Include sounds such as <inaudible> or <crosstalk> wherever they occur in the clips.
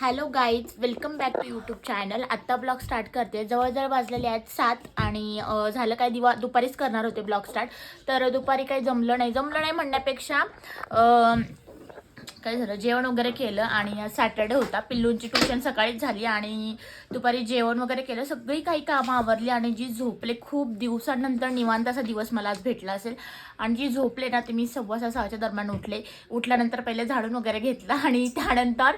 Hello guys welcome back to YouTube channel. आत्ता blog start करते. जवळजवळ वाजलेले आहेत सात आणि झालं काय दिवा दुपारीच करणार होते ब्लॉग स्टार्ट. तर दुपारी काही जमलं नाही. जमलं नाही म्हणण्यापेक्षा काय झालं. जेवण वगैरे केलं आणि सॅटर्डे होता. पिल्लूंची ट्युशन सकाळीच झाली आणि दुपारी जेवण वगैरे केलं. सगळी काही कामं आवरली आणि जी झोपले खूप दिवसानंतर निवांत असा दिवस मला आज भेटला असेल. आणि जी झोपले ना ते मी सव्वा सहा सहाच्या दरम्यान उठले. उठल्यानंतर पहिले झाडून वगैरे घेतलं आणि <laughs> त्यानंतर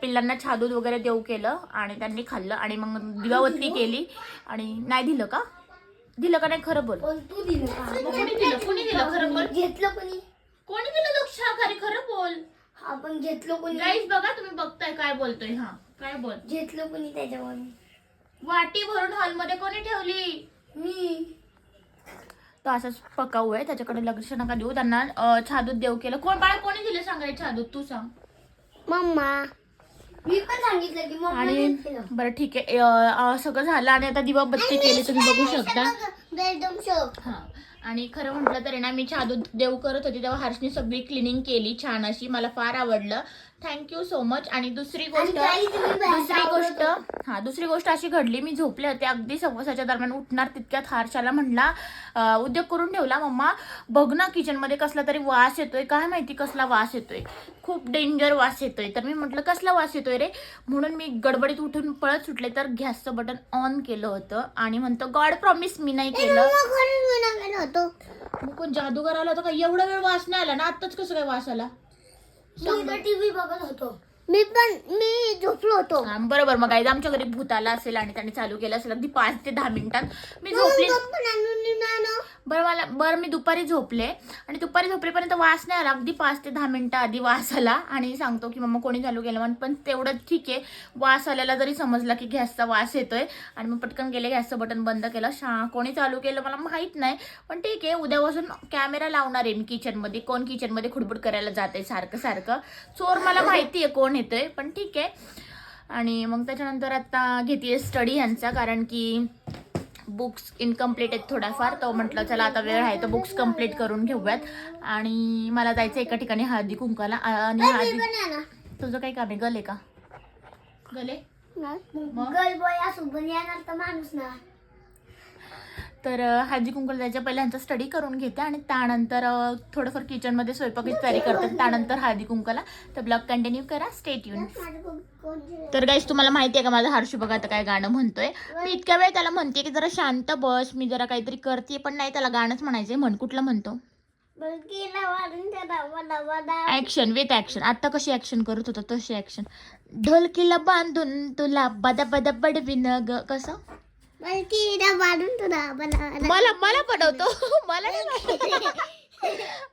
पिल्लांना छादूद वगैरे देऊ केलं आणि त्यांनी खाल्लं आणि मग दिवाबत्ती केली आणि नाही दिलं का? दिलं का नाही? खरं बोल. पण तू दिलं का? कोणी दिलं? कोणी दिलं? खरं बोल. घेतलं कोणी? कोणी दिलं लोक शाकाहारी खरं बोल. आपण घेतलं कोणी? गाईज बघा तुम्ही बघताय काय बोलतोय हा काय बोल. घेतलं कोणी त्याच्यावर वाटी भरून हॉलमध्ये कोणी ठेवली? मी. तो असाच पकाऊ आहे त्याच्याकडे लक्ष नका देऊ. त्यांना अं, छादूत देऊ केलं. कोण बाळा कोणी दिलं सांगाय छादूत? तू सांग. मम्मा. मी पण सांगितलं की मम्मा आणि बरं ठीक आहे. अं, अं, सगळं झालं आणि आता दिवा बत्ती केली तुम्ही बघू शकता. एकदम शोक हा. आणि खरं म्हटलं तर ना मी छादूत देव करत होती तेव्हा हर्षने सगळी क्लिनिंग केली छान अशी. मला फार आवडलं. थँक्यू सो मच आणि दुसरी गोष्ट दुसरी गोष्ट हा दुसरी गोष्ट अशी घडली मी झोपले होते. अगदी सव्वासाच्या दरम्यान उठणार तितक्यात हर्षाला म्हणला उद्योग करून ठेवला मम्मा. बघ ना किचनमध्ये कसला तरी वास येतोय. काय माहिती कसला वास येतोय? खूप डेंजर वास येतोय. तर मी म्हटलं कसला वास येतोय रे? म्हणून मी गडबडीत उठून पळत सुटले तर गॅसचं बटन ऑन केलं होतं. आणि म्हणतो गॉड प्रॉमिस मी नाही केलं. जादूगार आला होता का? एवढा वेळ वास नाही आला ना? आत्ताच कसं काय वास आला? मी टीव्ही बघत होतो. मी पण मी झोपलो होतो. हा, बरोबर. मग आई आमच्या घरी भूत आला असेल आणि त्याने चालू केलं असेल अगदी पाच ते दहा मिनिटात. मी झोपले बरं मला बरं मी दुपारी झोपले. आणि दुपारी झोपलेपर्यंत वास नाही आला. अगदी पाच ते दहा मिनिटं आधी वास आला आणि सांगतो की मम्मा कोणी चालू केलं म्हणून पण तेवढं ठीक आहे. वास आल्याला जरी समजला की गॅसचा वास येतोय. आणि मग पटकन गेले गॅसचं बटन बंद केलं. शा कोणी चालू केलं मला माहीत नाही. पण ठीक आहे. उद्यापासून कॅमेरा लावणार आहे मी किचनमध्ये कोण किचनमध्ये खुडबुड करायला जाते सारखं सारखं. चोर मला माहिती आहे. कोण येतोय पण ठीक आहे. आणि मग त्याच्यानंतर आता घेते स्टडी यांचा कारण की बुक्स इनकम्प्लीट आहेत थोडाफार तर म्हटलं चला आता वेळ आहे तर बुक्स कंप्लीट करून घेऊयात. आणि मला जायचं एका ठिकाणी हळदी कुंकाला आणि हळदी तुझं काही काम आहे? गले का? गले? गर्ल बॉय असू पण येणार तर माणूस ना. तर हळदी कुंकाला जायच्या पहिले ह्यांचा स्टडी करून घेते आणि त्यानंतर थोडंफार किचनमध्ये स्वयंपाकाची तयारी करतात त्यानंतर हळदी कुंकाला. तर ब्लॉग कंटिन्यू करा. स्टेट येऊन तर गाईस तुम्हाला माहिती आहे का माझा हर्षू बघा आता काय गाणं म्हणतोय? मी इतक्या वेळ त्याला म्हणते की जरा शांत बस. मी जरा काहीतरी करते पण नाही त्याला गाणंच म्हणायचंय. म्हण कुठलं म्हणतो? ऍक्शन विथ ऍक्शन आता कशी ऍक्शन करत होता तशी ऍक्शन ढोलकीला बांधून तुला बदा बदा बडविन ग. कसं? मला मला बनवतो मला नाही.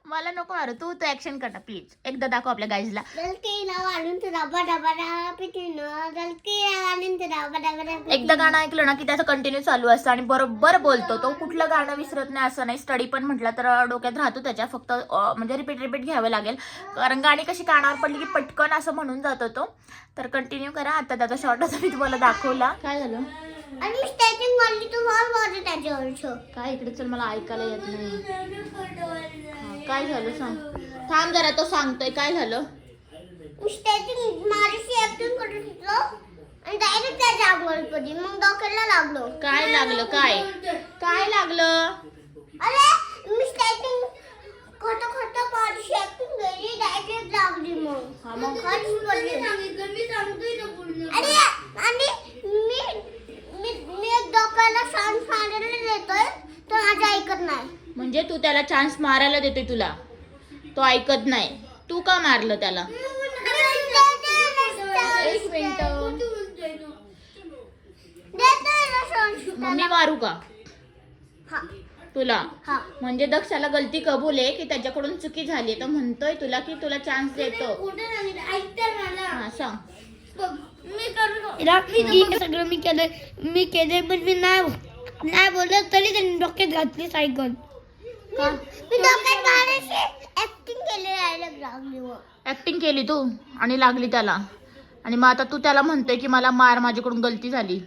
मला <laughs> <laughs> नको मारू तू तू ऍक्शन कर ना प्लीज एकदा दाखव आपल्या गाईजला एकदा गाणं ऐकलं ना की त्याचं कंटिन्यू चालू असतं आणि बरोबर बोलतो. तो कुठलं गाणं विसरत नाही असं नाही. स्टडी पण म्हटलं तर डोक्यात राहतो त्याच्या. फक्त म्हणजे रिपीट रिपीट घ्यावं लागेल. कारण गाणी कशी कानावर पडली की पटकन असं म्हणून जातो तो. तर कंटिन्यू करा. आता त्याचा शॉर्ट असा मी तुम्हाला दाखवला. काय झालं? आणि स्टेचिंग वाढली तू वाढ वाढ त्याच्यावर काय इकडे चल मला ऐकायला येत नाही. हा, काय झालं सांग. थांब जरा तो सांगतोय. काय झालं? स्टेचिंग माझ्याशी ऍक्टिंग करत होतो आणि डायरेक्ट त्याच्या अंगावर पडली मग डोक्याला लागलो. काय लागलं? काय? काय लागलं? अरे मी स्टेचिंग खोटं खोटं माझ्याशी ऍक्टिंग केली डायरेक्ट लागली मग. हा मग खरंच पडली अरे आणि मी मी मी एक डोक्याला सांग सांगायला देतोय माझं ऐकत नाही. म्हणजे तू त्याला चान्स मारायला देतोय तुला? तो ऐकत नाही. तू का मारलं त्याला? एक मिनिट. मम्मी मारू का? तुला? हा. म्हणजे दक्षाला गलती कबूल आहे की त्याच्याकडून चुकी झाली तर म्हणतोय तुला की तुला चान्स देतो. हा सांग. सगळं मी केलंय. मी केलंय पण मी नाही नाही बोलत तरी त्यांनी डोक्यात घातली सायकल. का? मी डोक्यात ऍक्टिंग केली केली तू आणि लागली त्याला. आणि मग आता तू त्याला म्हणतोय की मला मार माझ्याकडून गलती झाली.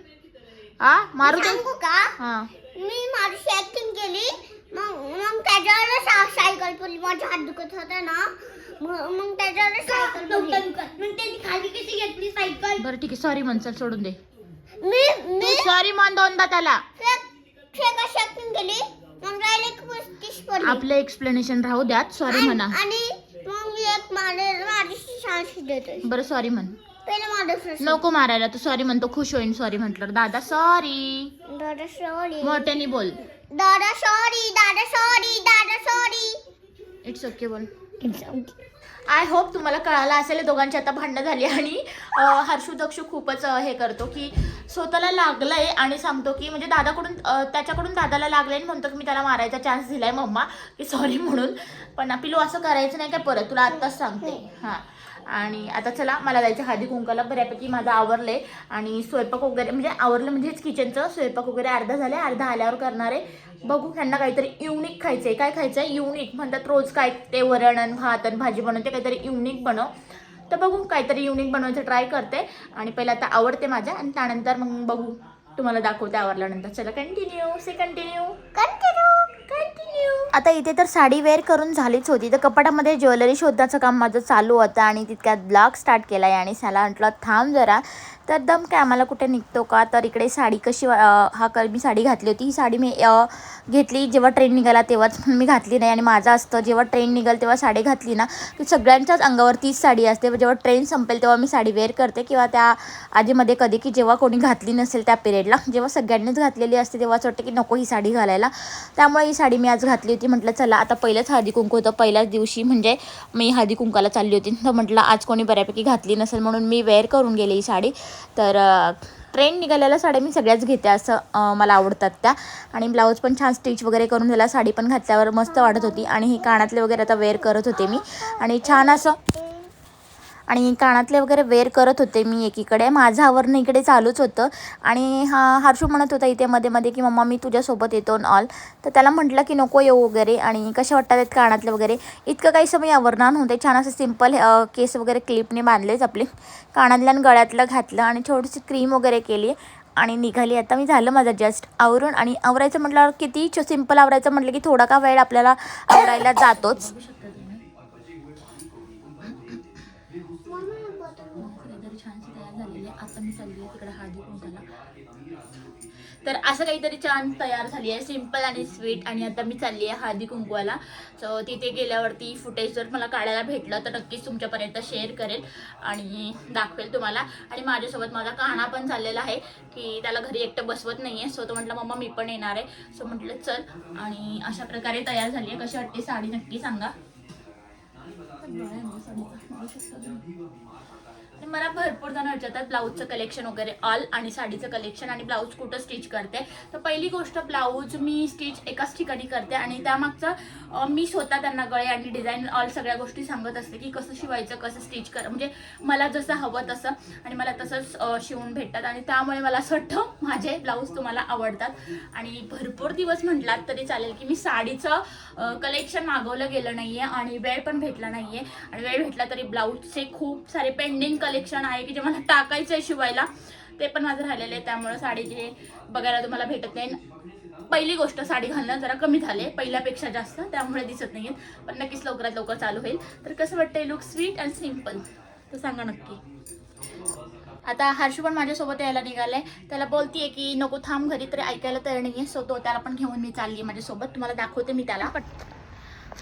हा? मारू दे. का? हा. मी माझी ऍक्टिंग केली. मग मग त्याच्यावर सायकल पडली. माझा हात दुखत होता ना. मग मग त्याच्यावर सायकल मग त्यांनी खाली कशी घेतली सायकल? बरं ठीक आहे सॉरी म्हण चल सोडून दे. मी मी सॉरी म्हण दोनदा त्याला. गेली मग राहिले की पस्तीस पडली. आपलं एक्सप्लेनेशन राहू द्यात सॉरी म्हणा. आणि मग मी एक माझे बरं सॉरी म्हण. पहिले माझे प्रश्न. नको मारायला तू सॉरी म्हणतो खुश होईन सॉरी म्हटलं दादा सॉरी दादा सॉरी मोठ्याने बोल. दादा सॉरी दादा सॉरी दादा सॉरी इट्स ओके बोल. आय होप तुम्हाला कळालं असेल दोघांची आता भांडणं झाली आणि हर्षू दक्षू खूपच हे करतो की स्वतःला लागलंय आणि सांगतो की म्हणजे दादाकडून त्याच्याकडून दादाला लागलंय आणि म्हणतो की मी त्याला मारायचा चान्स दिलाय मम्मा की सॉरी म्हणून. पण पिलू असं करायचं नाही काय परत? तुला आत्ताच सांगते. हां. आणि आता चला मला जायचं हळदी कुंकाला बऱ्यापैकी माझं आवरले आणि स्वयंपाक वगैरे म्हणजे आवरलं म्हणजेच किचनचं स्वयंपाक वगैरे अर्धा झाले अर्धा आल्यावर करणार आहे. बघू त्यांना काहीतरी युनिक खायचंय. काय खायचंय? युनिक म्हणतात रोज काय ते वरण आणि भात आणि भाजी बनवते काहीतरी युनिक बनव. तर बघू काहीतरी युनिक बनवायचं ट्राय करते. आणि पहिला आता आवडते माझ्या आणि त्यानंतर मग बघू तुम्हाला दाखवते आवरल्यानंतर. चला कंटिन्यू से कंटिन्यू कंटिन्यू कंटिन्यू आता इथे तर साडी वेअर करून झालीच होती. तर कपाटामध्ये ज्वेलरी शोधण्याचं काम माझं चालू होतं आणि तितक्यात ब्लॉग स्टार्ट केला आहे आणि त्याला म्हटलं थांब जरा. तर दम काय आम्हाला कुठे निघतो का? तर इकडे साडी कशी हा कर मी साडी घातली होती. ही साडी मी घेतली जेव्हा ट्रेन निघाला तेव्हाच पण मी घातली नाही. आणि माझं असतं जेव्हा ट्रेन निघाल तेव्हा साडी घातली ना की सगळ्यांच्याच अंगावर तीच साडी असते. जेव्हा ट्रेन संपेल तेव्हा मी साडी वेअर करते. किंवा त्या आधीमध्ये कधी की जेव्हा कोणी घातली नसेल त्या पिरियडला जेव्हा सगळ्यांनीच घातलेली असते तेव्हाच वाटतं की नको ही साडी घालायला. त्यामुळे ही साडी मी आज घातली होती म्हटलं चला आता पहिलंच हळदी कुंकू होतं. पहिल्याच दिवशी म्हणजे मी हळदी कुंकाला चालली होती. तर म्हटलं आज कोणी बऱ्यापैकी घातली नसेल म्हणून मी वेअर करून गेले ही साडी. तर ट्रेन निघालेल्या साड्या मी सगळ्याच घेते असं मला आवडतात त्या. आणि ब्लाऊज पण छान स्टिच वगैरे करून दिला साडी पण घातल्यावर मस्त वाटत होती. आणि ही कानातले वगैरे आता वेअर करत होते मी. आणि छान असं आणि कानातले वगैरे वेअर करत होते मी एकीकडे. माझं आवरणं इकडे चालूच होतं. आणि हा हर्षू म्हणत होता इथे मध्ये मध्ये की मम्मा मी तुझ्यासोबत येतो ऑल तर त्याला म्हटलं की नको येऊ वगैरे. आणि कसे वाटतात आहेत कानातले वगैरे. इतकं काही समय आवरणार नव्हते. छान असं सिंपल केस वगैरे क्लिपने बांधलेच आपले. कानातल्या आणि गळ्यातलं घातलं आणि थोडीशी क्रीम वगैरे केली आणि निघाली. आता मी झालं माझं जस्ट आवरून. आणि आवरायचं म्हटल्यावर किती सिंपल आवरायचं म्हटलं की थोडा का वेळ आपल्याला आवरायला जातोच. तर असं काहीतरी छान तयार झाली आहे. सिंपल आणि स्वीट आणि आता मी चालली आहे हळदी कुंकवाला. सो तिथे गेल्यावरती फुटेज जर मला काढायला भेटलं तर नक्कीच तुमच्यापर्यंत शेअर करेल आणि दाखवेल तुम्हाला. आणि माझ्यासोबत माझा कान्हा पण चाललेला आहे की त्याला घरी एकटं बसवत नाही आहे सो तो म्हटलं मम्मा मी पण येणार आहे. सो म्हटलं चल. आणि अशा प्रकारे तयार झाली आहे. कशी वाटते साडी? नक्की सांगा. आणि मला भरपूर जण विचारतात ब्लाऊजचं कलेक्शन वगैरे ऑल आणि साडीचं कलेक्शन आणि ब्लाऊज कुठं स्टिच करते? तर पहिली गोष्ट ब्लाऊज मी स्टिच एकाच ठिकाणी करते आणि त्यामागचं मी स्वतः त्यांना गळे आणि डिझाईन ऑल सगळ्या गोष्टी सांगत असते की कसं शिवायचं कसं स्टिच कर म्हणजे मला जसं हवं तसं आणि मला तसंच शिवून भेटतात आणि त्यामुळे मला असं वाटतं <laughs> माझे ब्लाऊज तुम्हाला आवडतात. आणि भरपूर दिवस म्हटलात तरी चालेल की मी साडीचं कलेक्शन मागवलं गेलं नाही आहे आणि वेळ पण भेटला नाही आहे आणि वेळ भेटला तरी ब्लाऊजचे खूप सारे पेंडिंग कलेक्शन आहे की जे मला टाकायचं आहे शिवायला ते पण माझं राहिलेलं आहे. त्यामुळं साडी जे बघायला तुम्हाला भेटत नाही. पहिली गोष्ट साडी घालणं जरा कमी झाले पहिल्यापेक्षा जास्त त्यामुळे दिसत नाही पण नक्कीच लवकरात लवकर चालू होईल. तर कसं वाटतंय लुक स्वीट अँड सिंपल तर सांगा नक्की. आता हर्षू पण माझ्यासोबत यायला निघालाय. त्याला बोलतीये की नको थांब घरी तरी ऐकायला तयार नाहीये. सो तो त्याला पण घेऊन मी चालली माझ्यासोबत. तुम्हाला दाखवते मी त्याला. पण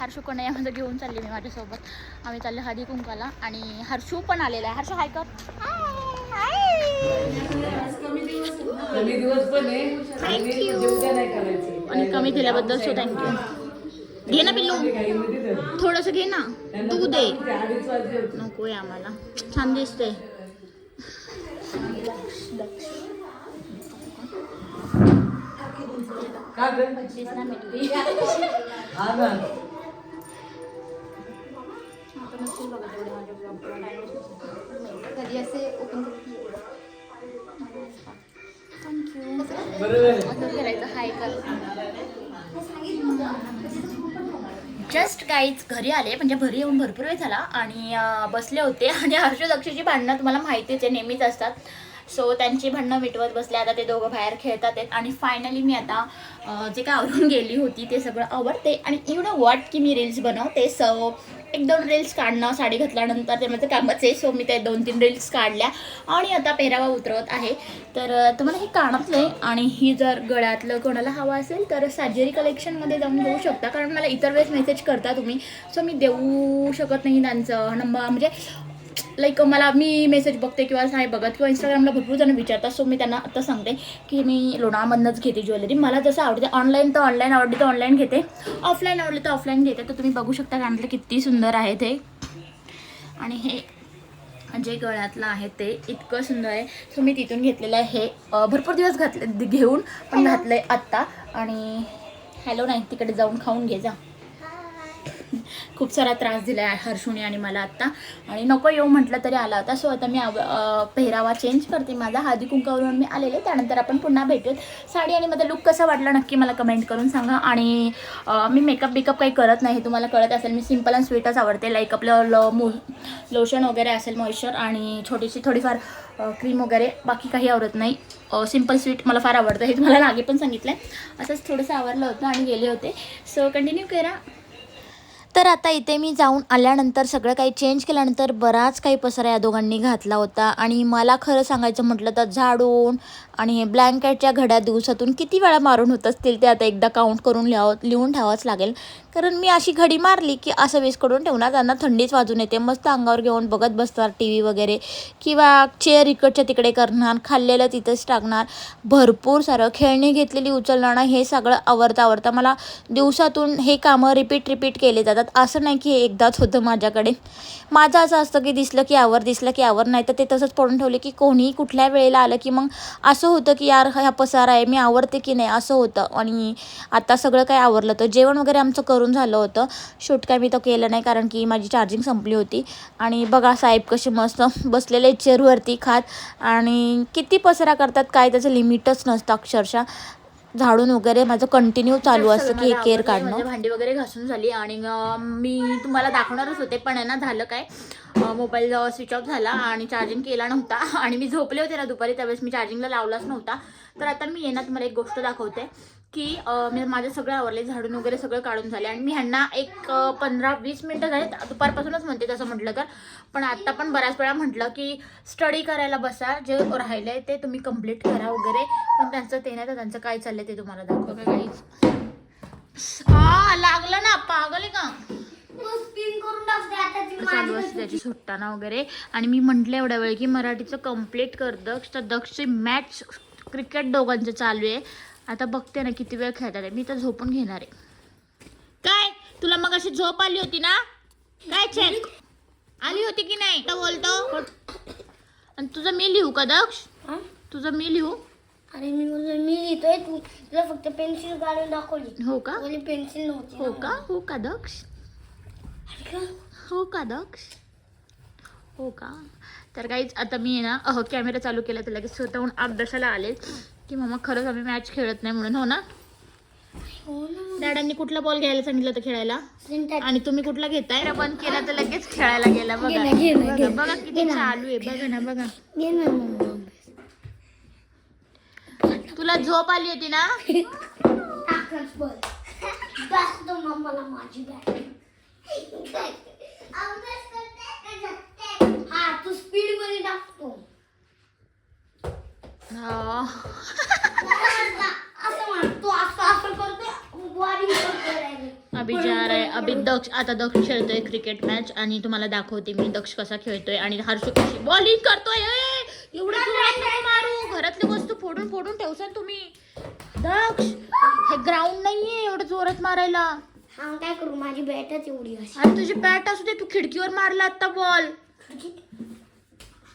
हर्षू पण आहे माझं घेऊन चालली मी माझ्यासोबत. आम्ही चालले हळदी कुंकाला आणि हर्षू पण आलेला आहे. हर्षू हाय कर. आहे. आणि कमी दिल्याबद्दल सो थँक्यू घे ना पिल्लू. तर. थोडंसं घे ना. तू दे. होते. नकोय आम्हाला. छान दिसतंय. का हा कधी असे ओपन हाय जस्ट गाईज घरी आले. म्हणजे घरी येऊन भरपूर वेळ झाला. आणि बसले होते. <laughs> आणि हर्ष दक्षची भांडणं तुम्हाला माहितीच आहे नेहमीच असतात. सो त्यांची भांडणं मिटवत बसले. आता ते दोघं बाहेर खेळतात आहेत. आणि फायनली मी आता जे काय आवरून <laughs> गेली होती ते सगळं आवडते आणि एवढं वॉट की मी रील्स बनवते. सो एक दोन रील्स काढणं साडी घातल्यानंतर ते माझं कामच आहे सो मी ते दोन तीन रील्स काढल्या. आणि आता पेहरावा उतरवत आहे. तर तुम्हाला हे कानातलं आहे आणि ही जर गळ्यातलं कोणाला हवं असेल तर साजेरी कलेक्शनमध्ये जाऊन घेऊ शकता. कारण मला इतर वेळेस मेसेज करता तुम्ही. सो मी देऊ शकत नाही त्यांचं नंबर म्हणजे लाईक मला मी मेसेज बघते किंवा नाही बघत किंवा इंस्टाग्रामला भरपूर जण विचारतात. सो मी त्यांना आता सांगते की मी लोणामधनंच घेते ज्वेलरी मला जसं आवडते ऑनलाईन तर ऑनलाईन आवडते तर ऑनलाईन घेते. ऑफलाईन आवडले तर ऑफलाईन घेते. तर तुम्ही बघू शकता कानातले किती सुंदर आहे ते. आणि हे जे गळ्यातलं आहे ते इतकं सुंदर आहे. सो मी तिथून घेतलेलं आहे. हे भरपूर दिवस घातले घेऊन पण घातलं आहे आत्ता. आणि हॅलो नाही तिकडे जाऊन खाऊन घे जा. <laughs> खूप सारा त्रास दिला आहे हर्षुने आणि मला आत्ता. आणि नको येऊ म्हटलं तरी आला होता. सो आता मी आव- पेहरावा चेंज करते माझा. हळदी कुंकावरून मी आलेले. त्यानंतर आपण पुन्हा भेटूत साडी आणि माझा लुक कसा वाटला नक्की मला कमेंट करून सांगा. आणि मी मेकअप बिकअप काही करत नाही तुम्हाला कळत असेल. मी सिंपल आणि स्वीटच आवडते. लाईक आपलं लो मो लोशन वगैरे असेल मॉइश्चर आणि छोटीशी थोडीफार क्रीम वगैरे. बाकी काही आवडत नाही. सिंपल स्वीट मला फार आवडतं. हे तुम्हाला मागे पण सांगितलं आहे असंच थोडंसं आवडलं होतं आणि गेले होते. सो कंटिन्यू करा. तर आता इथे मी जाऊन आल्यानंतर सगळं काही चेंज केल्यानंतर बराच काही पसारा या दोघांनी घातला होता. आणि मला खरं सांगायचं म्हटलं तर झाडून आणि ब्लँकेटच्या घड्या दिवसातून किती वेळा मारून होत असतील ते आता एकदा काउंट करून लिहावं लिहून ठेवावंच लागेल. कारण मी अशी घडी मारली की असं वीस करून ठेवणार त्यांना थंडीच वाजून येते. मस्त अंगावर घेऊन बघत बसतात टी व्ही वगैरे. किंवा चेअर इकडच्या तिकडे करणार खाल्लेलं तिथंच टाकणार. भरपूर सारं खेळणी घेतलेली उचलणं हे सगळं आवडतं आवडतं मला दिवसातून हे कामं रिपीट रिपीट केले जातात. असं नाही की एकदाच होतं माझ्याकडे. माझं असं असतं की दिसलं की आवर दिसलं की आवर नाही तर ते तसंच पडून ठेवले की कोणीही कुठल्या वेळेला आलं की मग असं होतं की यार ह्या पसार आहे मी आवडते की नाही असं होतं. आणि आता सगळं काही आवरलं तर जेवण वगैरे आमचं करून झालं होतं. शूट काय मी तर केलं नाही कारण की माझी चार्जिंग संपली होती. आणि बघा साहेब कसे मस्त बसलेले चेअरवरती खात. आणि किती पसारा करतात काय त्याचं लिमिटच नसतं अक्षरशः. झाडून वगैरे माझं कंटिन्यू चालू असतं की हे केअर काढणं. भांडी वगैरे घासून झाली आणि मी तुम्हाला दाखवणारच होते पण आहे ना झालं काय? मोबाईल स्विच ऑफ झाला आणि चार्जिंग केला नव्हता. आणि मी झोपले होते ना दुपारी त्यावेळेस मी चार्जिंगला लावलाच नव्हता. तर आता मी येणार तुम्हाला एक गोष्ट दाखवते की मी माझं सगळं आवरले झाडून वगैरे सगळं काढून झाले आणि मी ह्यांना एक पंधरा वीस मिनटं झाले दुपारपासूनच म्हणते तसं म्हटलं तर. पण आता पण बऱ्याच वेळा म्हटलं की स्टडी करायला बसा जे राहिलंय ते तुम्ही कंप्लीट करा वगैरे. पण त्यांचं ते नाही तर त्यांचं काय चाललंय ते तुम्हाला दाखवतं काही हा लागलं ना पागल आहे का? चालू असते त्याची सुटताना वगैरे. आणि मी म्हटलं एवढ्या वेळ की मराठीचं कंप्लीट कर दक्ष तर दक्षची मॅच क्रिकेट दोघांचं चालू आहे. आता बघते ना किती वेळ खेळतात आहे. मी तर झोपून घेणार आहे. काय? तुला मग अशी झोप आली होती ना? काय चेक आली होती की नाही? बोलतो. आणि तुझं मी लिहू का दक्ष? हा? तुझं मी लिहू? अरे मी मी लिहितोय. तू तुला फक्त पेन्सिल काढून दाखवली. हो का? आणि पेन्सिल नव्हती हो का? हो का दक्ष? हो का दक्ष? हो का? तर काहीच आता मी ना अह कॅमेरा चालू केला तर लगेच स्वतःहून अभ्यासाला आले की मम्मा खरंच आम्ही मॅच खेळत नाही म्हणून हो ना हो डॅडांनी कुठला बॉल घ्यायला सांगितलं तर खेळायला. आणि तुम्ही कुठला घेताय बंद केला तर लगेच खेळायला गेला बघा बघा. बघा किती चालू आहे बघा ना बघा तुला झोप आली होती ना माझी हा तू स्पीडमध्ये टाकतो. असं करते करते. अभि जा रहा है अभि दक्ष आता दक्ष खेळतोय क्रिकेट मॅच आणि तुम्हाला दाखवते मी दक्ष कसा खेळतोय आणि हर्षू कशी बॉलिंग करतोय ए! एवढं जोरात नको मारू घरातली वस्तू फोडून फोडून ठेवसाल तुम्ही दक्ष हे ग्राउंड नाहीये एवढं जोरात मारायला हा काय करू माझी बॅटच एवढी अशी तुझी बॅट असू दे तू खिडकीवर मारला आता बॉल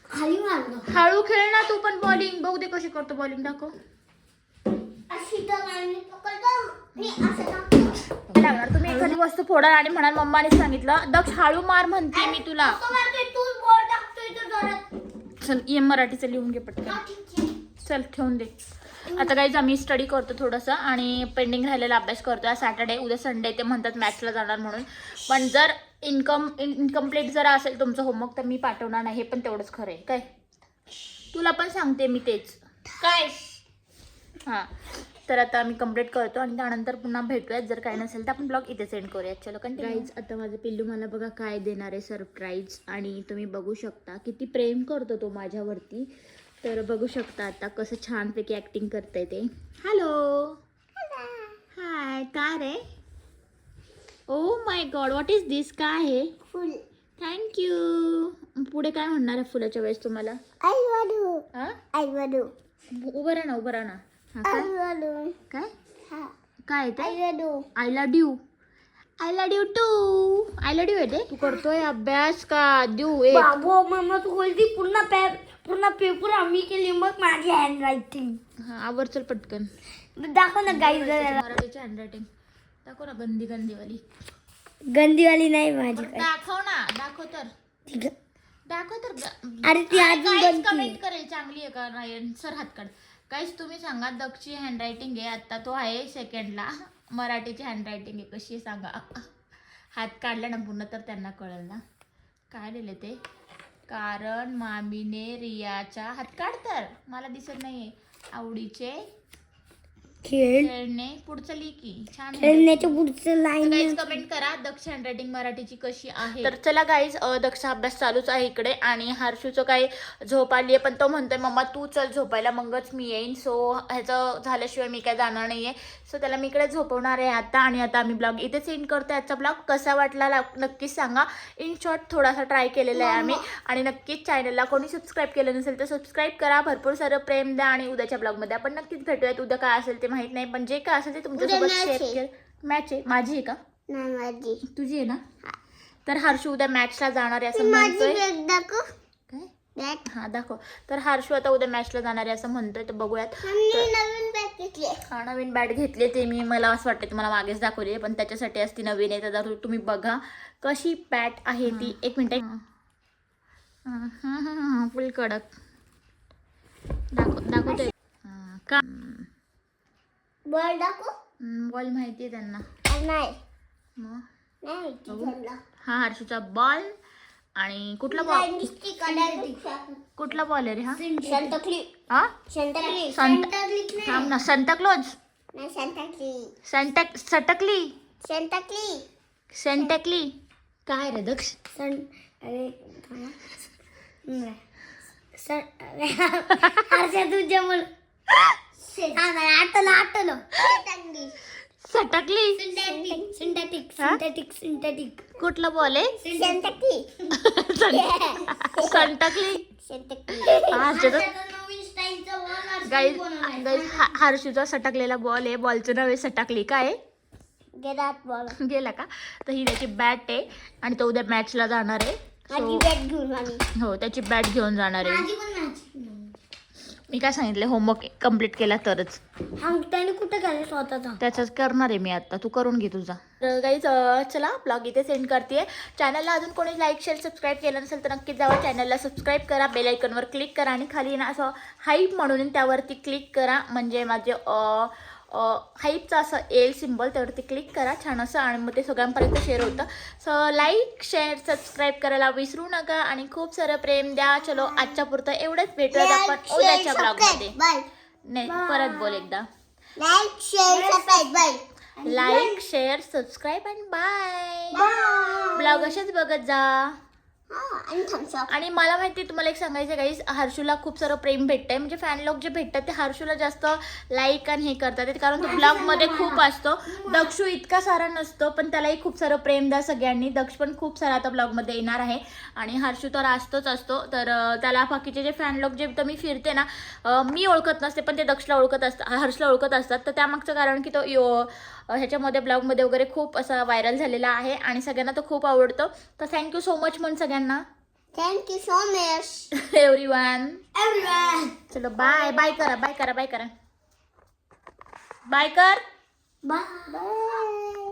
खाली मारलं हळू खेळ ना तू पण बॉलिंग बघू दे कशी करतो बॉलिंग दाखव. अशी तर पकडतो मी असं टाकतो लागणार. तुम्ही एखादी वस्तू फोडाल आणि म्हणाल मम्माने सांगितलं. दक्ष हळू मार म्हणते मी तुला. चल ये मराठीचं लिहून घे पटकन. चल ठेवून दे. आता काहीच आम्ही स्टडी करतो थोडंसं आणि पेंडिंग राहिलेला अभ्यास करतो सॅटर्डे उद्या संडे ते म्हणतात मॅथ्सला जाणार म्हणून. पण जर इन्कम इनकम्प्लीट जर असेल तुमचं होमवर्क तर मी पाठवणार नाही. हे पण तेवढंच खरं आहे. काय? तुला पण सांगते मी तेच. काय? हां. तर आता मी कंप्लीट करतो आणि त्यानंतर पुन्हा भेटूयात. जर काय नसेल तर आपण ब्लॉग इथे सेंड करूयात. चलो गाईज आता माझं पिल्लू मला बघा काय देणार आहे सरप्राईज आणि तुम्ही बघू शकता किती प्रेम करतो तो माझ्यावरती. तर बघू शकता आता कसं छानपैकी ॲक्टिंग करतंय ते. हॅलो हाय काय रे my god what is this काय आहे फुल थँक्यू पुढे काय म्हणणार आहे फुलाच्या वेळेस तुम्हाला? आई वाडू हां? आई वाडू उभं राहा ना उभं राहा ना. हां काय? आई वाडू काय? हा. काय आहे ते? आई वाडू I love you I love you too I love you आहे ते? करतोय अभ्यास का? देऊ एक. बाबू मम्मा तू बोलती पूर्ण पे पूर्ण पेपर आम्ही केली मग माझी हँड रायटिंग हा आवर चल पटकन. दाखव ना गाई मराठीची हँडरायटिंग दाखव ना गंदी गंदीवाली गंदीवाली नाही माझी दाखव ना दाखव तर. दाखव तर ग- अरे ती अजून काहीच गंदी कमेंट करेल चांगली आहे का नाही? सर हात काढ काहीच तुम्ही सांगा दक्षची हँडरायटिंग आहे आता तो आहे सेकंडला मराठीची हँडरायटिंग आहे कशी आहे सांगा. हात काढला ना पूर्ण तर त्यांना कळेल ना. काय लिहिले ते? कारण मामीने रियाच्या हात काढ तर. मला दिसत नाहीये. आवडीचे खेळ. खेळणे पुढचं लिखी छान handwriting. खेळण्याच्या पुढचं लाईन गाईज कमेंट करा दक्ष हँडरायटिंग मराठीची कशी आहे. तर चला गाईज दक्ष अभ्यास चालूच आहे इकडे आणि हर्षूचं काही झोप आली आहे पण तो म्हणतोय मम्मा तू चल झोपायला मगच मी येईन. सो ह्याचं झाल्याशिवाय मी काय जाणार नाहीये. सो त्याला मी इकडे झोपवणार आहे आता आणि आता आम्ही ब्लॉग इथे सेंड करतोय आजचा ब्लॉग. कसा वाटला नक्कीच सांगा. इन शॉर्ट थोडासा ट्राय केलेला आहे आम्ही. आणि नक्कीच चॅनलला कोणी सबस्क्राईब केलं नसेल तर सबस्क्राईब करा. भरपूर सारं प्रेम द्या आणि उद्याच्या ब्लॉगमध्ये आपण नक्कीच भेटूयात. उद्या काय असेल ते माहीत नाही. पण जे काय असेल ते तुमच्यासोबत match शेअर आहे. केलं. मॅच आहे. माझी आहे का? नाही माझी. तुझी आहे ना? तर हर्षू उद्या मॅचला जाणार आहे असं माझी म्हणतोय. बॅग दाखव. काय? बॅग हा दाखव. तर हर्षू आता उद्या मॅचला जाणार आहे असं म्हणतोय तर बघूयात. मी नवीन बॅग घेतली हा नवीन बॅट घेतली ते मी मला असं वाटतं तुम्हाला मागेच दाखवली पण त्याच्यासाठी आज ती नवीन आहे तर जर तुम्ही बघा कशी बॅट आहे ती. एक मिनिट फुल कडक. दाखव दाखवतोय. हा, का? बॉल दाखव. बॉल माहिती आहे त्यांना नाही. मग? नाही. हा हर्षूचा बॉल आणि कुठला बॉल. कुठला बॉल आहे रे हा? संताक्ली हा? संताक्ली संत- थांब ना नाही संटक सटकली. संताक्ली. सेंटकली काय रे दक्ष? सं अरे थांबा. नाही. <laughs> अरे तुझ्या मुल हा आटलं आटलं. सटकली सिंथेटिक सिंथेटिक कुठला बॉल आहे संटकली हा नवीन स्टाईलचा बॉल गाईज गाईज हर्षूचा सटकलेला बॉल आहे. बॉलचं नाव आहे सटकली. काय गेलात बॉल गेला का? तर ही त्याची बॅट आहे. आणि तो उद्या मॅचला जाणार आहे. हो त्याची बॅट घेऊन जाणार आहे. मी काय सांगितलं होमवर्क कंप्लीट केला तरच. हा त्याने कुठे गेले स्वतःचा? त्याचाच करणार आहे मी आता. तू करून घे तुझा. तर गाईज चला ब्लॉग इथे सेंड करते चॅनलला अजून कोणी लाईक शेअर सबस्क्राईब केलं नसेल तर नक्कीच जावा. चॅनलला सबस्क्राईब करा बेल आयकॉनवर क्लिक करा आणि खाली ना असं हाईप म्हणून त्यावरती क्लिक करा. म्हणजे माझे हाईपचं असं एल सिम्बॉल त्यावरती क्लिक करा. छान असं आणि मग ते सगळ्यांपर्यंत शेअर होतं. सो लाईक शेअर सबस्क्राईब करायला विसरू नका आणि खूप सारं प्रेम द्या. चलो आजच्या पुरतं एवढंच भेटूयात आपण उद्याच्या ब्लॉगमध्ये नाही परत बोल एकदा. Like share subscribe bye like share subscribe आणि बाय ब्लॉग असेच बघत जा. आणि मला माहिती आहे, तुम्हाला एक सांगायचं गाईस हर्षूला खूप सारं प्रेम भेटतंय. म्हणजे फॅन लोक जे भेटतात ते हर्षूला जास्त लाईक आणि हे करतात. कारण तो ब्लॉगमध्ये खूप असतो. दक्षू इतका सारा नसतो पण त्यालाही खूप सारं प्रेम द्या सगळ्यांनी. दक्ष पण खूप सारा आता ब्लॉगमध्ये येणार आहे. आणि हर्षू तर असतोच असतो. तर त्याला बाकीचे जे फॅन लोक जे तर मी फिरते ना मी ओळखत नसते पण ते दक्षला ओळखत असतात हर्षला ओळखत असतात. तर त्यामागचं कारण की तो यो ह्याच्यामध्ये ब्लॉगमध्ये वगैरे खूप असा व्हायरल झालेला आहे आणि सगळ्यांना तो खूप आवडतो. तर थँक्यू सो मच म्हण सगळ्यांना. Thank you so much everyone चलो बाय बाय करा बाय करा बाय करा. बाय कर. बाय